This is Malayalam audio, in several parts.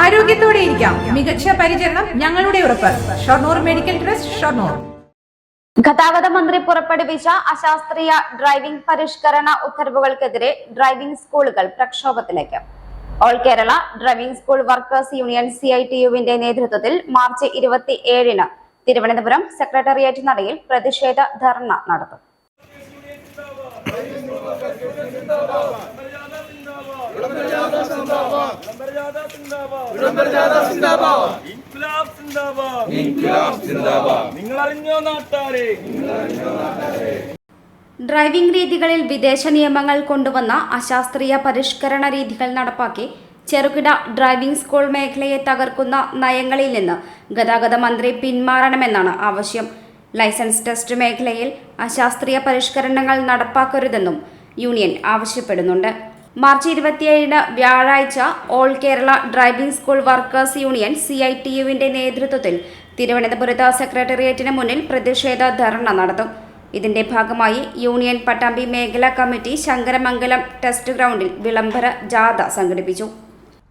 ആരോഗ്യത്തോടെ ഇരിക്കാം. മികച്ച പരിചരണം ഞങ്ങളുടെ ഉറപ്പ്. Shoranur medical trust Shoranur. ഗതാഗത മന്ത്രി പുറപ്പെടുവിച്ച അശാസ്ത്രീയ ഡ്രൈവിംഗ് പരിഷ്കരണ ഉത്തരവുകൾക്കെതിരെ ഡ്രൈവിംഗ് സ്കൂളുകൾ പ്രക്ഷോഭത്തിലേക്ക്. All Kerala driving school workers union C I T യുവിന്റെ നേതൃത്വത്തിൽ മാർച്ച് ഇരുപത്തി ഏഴിന് തിരുവനന്തപുരം സെക്രട്ടേറിയറ്റ് നടയിൽ പ്രതിഷേധ ധർണ നടത്തും. ഡ്രൈവിംഗ് രീതികളിൽ വിദേശ നിയമങ്ങൾ കൊണ്ടുവന്ന അശാസ്ത്രീയ പരിഷ്കരണ രീതികൾ നടപ്പാക്കി ചെറുകിട ഡ്രൈവിംഗ് സ്കൂൾ മേഖലയെ തകർക്കുന്ന നയങ്ങളിൽ നിന്ന് ഗതാഗത മന്ത്രി പിന്മാറണമെന്നാണ് ആവശ്യം. ലൈസൻസ് ടെസ്റ്റ് മേഖലയിൽ അശാസ്ത്രീയ പരിഷ്കരണങ്ങൾ നടപ്പാക്കരുതെന്നും യൂണിയൻ ആവശ്യപ്പെടുന്നുണ്ട്. മാർച്ച് ഇരുപത്തിയേഴിന് വ്യാഴാഴ്ച all Kerala driving school workers union C I T യുവിന്റെ നേതൃത്വത്തിൽ തിരുവനന്തപുരത്ത് സെക്രട്ടേറിയറ്റിന് മുന്നിൽ പ്രതിഷേധ ധർണ നടത്തും. ഇതിന്റെ ഭാഗമായി യൂണിയൻ പട്ടാമ്പി മേഖലാ കമ്മിറ്റി ശങ്കരമംഗലം ടെസ്റ്റ് ഗ്രൗണ്ടിൽ വിളംബര ജാഥ സംഘടിപ്പിച്ചു.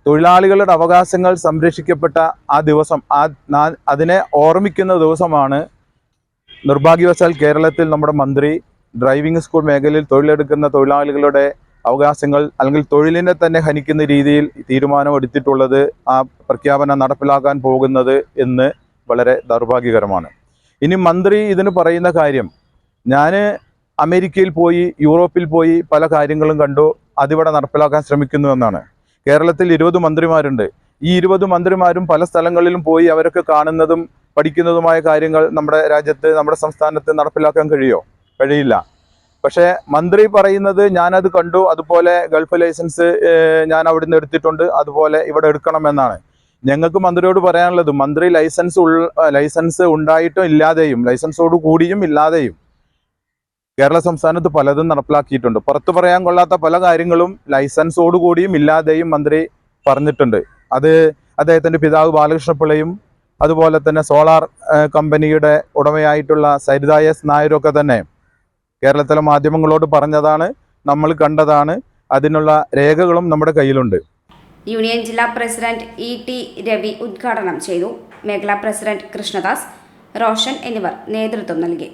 തൊഴിലാളികളുടെ അവകാശങ്ങൾ സംരക്ഷിക്കപ്പെട്ട ആ ദിവസം ആ അതിനെ ഓർമ്മിക്കുന്ന ദിവസമാണ് നിർഭാഗ്യവശാൽ കേരളത്തിൽ നമ്മുടെ മന്ത്രി ഡ്രൈവിംഗ് സ്കൂൾ മേഖലയിൽ തൊഴിലെടുക്കുന്ന തൊഴിലാളികളുടെ അവകാശങ്ങൾ അല്ലെങ്കിൽ തൊഴിലിനെ തന്നെ ഹനിക്കുന്ന രീതിയിൽ തീരുമാനമെടുത്തിട്ടുള്ളത് ആ പ്രഖ്യാപനം നടപ്പിലാക്കാൻ പോകുന്നത് എന്ന് വളരെ ദൗർഭാഗ്യകരമാണ്. ഇനി മന്ത്രി ഇതിന് പറയുന്ന കാര്യം ഞാൻ അമേരിക്കയിൽ പോയി യൂറോപ്പിൽ പോയി പല കാര്യങ്ങളും കണ്ടു അതിവിടെ നടപ്പിലാക്കാൻ ശ്രമിക്കുന്നു എന്നാണ്. കേരളത്തിൽ ഇരുപത് മന്ത്രിമാരുണ്ട്. ഈ ഇരുപത് മന്ത്രിമാരും പല സ്ഥലങ്ങളിലും പോയി അവരൊക്കെ കാണുന്നതും പഠിക്കുന്നതുമായ കാര്യങ്ങൾ നമ്മുടെ രാജ്യത്ത് നമ്മുടെ സംസ്ഥാനത്ത് നടപ്പിലാക്കാൻ കഴിയോ? കഴിയില്ല. പക്ഷേ മന്ത്രി പറയുന്നത് ഞാനത് കണ്ടു. അതുപോലെ ഗൾഫ് ലൈസൻസ് ഞാൻ ഞാൻ അവിടുന്ന് എടുത്തിട്ടുണ്ട്. അതുപോലെ ഇവിടെ എടുക്കണമെന്നാണ്. ഞങ്ങൾക്ക് മന്ത്രിയോട് പറയാനുള്ളത് മന്ത്രി ലൈസൻസ് ലൈസൻസ് ഉണ്ടായിട്ടും ഇല്ലാതെയും ലൈസൻസോട് കൂടിയും ഇല്ലാതെയും കേരള സംസ്ഥാനത്ത് പലതും നടപ്പിലാക്കിയിട്ടുണ്ട്. പുറത്തു പറയാൻ കൊള്ളാത്ത പല കാര്യങ്ങളും ലൈസൻസോട് കൂടിയും ഇല്ലാതെയും മന്ത്രി പറഞ്ഞിട്ടുണ്ട്. അത് അദ്ദേഹത്തിന്റെ പിതാവ് ബാലകൃഷ്ണപിള്ളയും അതുപോലെ തന്നെ സോളാർ കമ്പനിയുടെ ഉടമയായിട്ടുള്ള സരിത എസ് നായരൊക്കെ തന്നെ കേരളത്തിലെ മാധ്യമങ്ങളോട് പറഞ്ഞതാണ് നമ്മൾ കണ്ടതാണ് അതിനുള്ള രേഖകളും നമ്മുടെ കയ്യിലുണ്ട്. യൂണിയൻ ജില്ലാ പ്രസിഡന്റ് ഇ ടി രവി ഉദ്ഘാടനം ചെയ്തു. മേഖലാ പ്രസിഡന്റ് കൃഷ്ണദാസ് റോഷൻ എന്നിവർ നേതൃത്വം നൽകി.